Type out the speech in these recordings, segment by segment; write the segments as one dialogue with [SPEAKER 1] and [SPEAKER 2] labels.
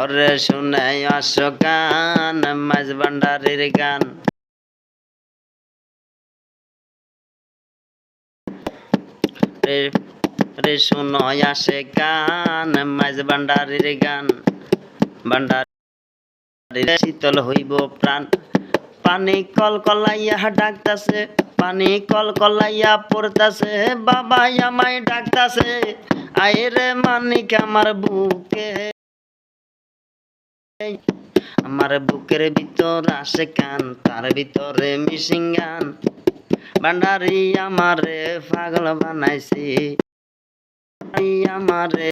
[SPEAKER 1] ওরে শুনে আসো গান, মাঝ ভান্ডারির গান। রে শুনো, আসে গান, মাঝ ভান্ডারির গান। ভান্ডারির শীতল হইব প্রাণ। পানি কল কলাইয়া ডাকতাছে, পানি কল কলাইয়া পড়তাছে বাবা আমায় ডাকতাছে, আয় রে মানিক আমার বুকে। আমার বুকের ভিতর আসে কান, তার ভিতরে মিশিং গান। ভান্ডারি আমারে পাগল বানাইছি। আমারে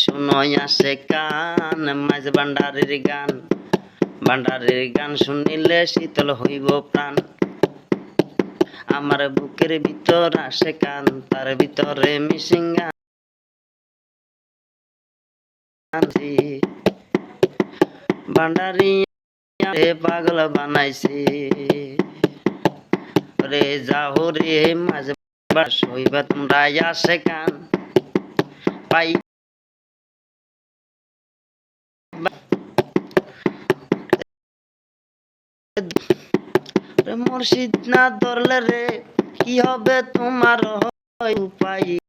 [SPEAKER 1] শুনই আসে কান, মাঝ ভান্ডারির গান। ভান্ডারির গান শুনিলে শীতল হইব প্রাণ। আমার বুকের ভিতর আসে কান, তার ভিতরে মিশিং গান। ভান্ডারি রে পাগল বানাইছে। রে যাও রে তোমরা আসে কান। পাই মুর্শিদ না ধরলে রে, কি হবে তোমার উপায়?